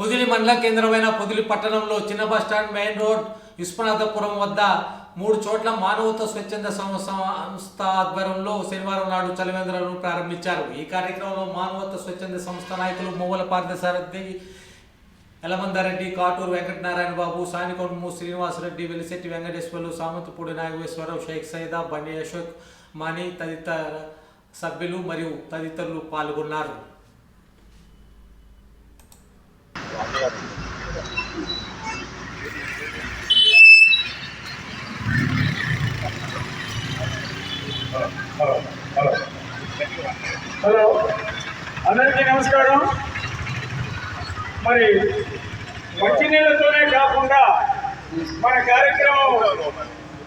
Podili మండల కేంద్రమైన పొదిలి పట్టణంలో చిన్న bus stand main road Vishwanathapuram వద్ద మూడు చోట్ల మానవత స్వచ్ఛంద సంస్థ ఆధ్వర్యంలో శనివారం నాడు చలివేంద్రాలను ప్రారంభించారు. ఈ కార్యక్రమంలో మానవత స్వచ్ఛంద సంస్థ నాయకులు మువ్వల పార్థసారథి యలమందారెడ్డి కాటూరు వెంకటనారాయణ బాబు సానికొండము శ్రీనివాసరెడ్డి వెలిశెట్టి వెంకటేశ్వర్లు సామంతపూడి నాగేశ్వరరావు షేక్ సైదా బండి అశోక్ మణి తదితర సభ్యులు మరియు తదితరులు పాల్గొన్నారు. హలో. అందరికీ నమస్కారం. మరి మంచినీళ్ళతోనే కాకుండా మన కార్యక్రమం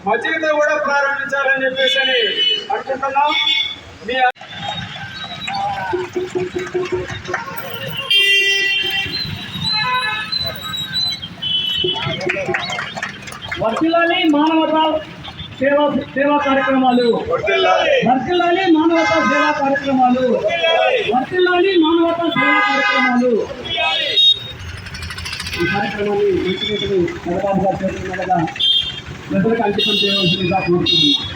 మజ్జిగతో కూడా ప్రారంభించాలని చెప్పేసి అని అనుకుంటున్నాం. మీ వర్తిల్లాలి మానవత సేవా సేవా కార్యక్రమాలు. వర్తిల్లాలి. మానవత సేవా కార్యక్రమాలు. వర్తిల్లాలి. మానవత సేవా కార్యక్రమాలు. ఈ కార్యక్రమాన్ని మంచిగా చంద్రబాబు గారు చేస్తున్నట్టుగా ప్రజలకు అంకితం చేయవలసిందిగా కోరుతున్నాను.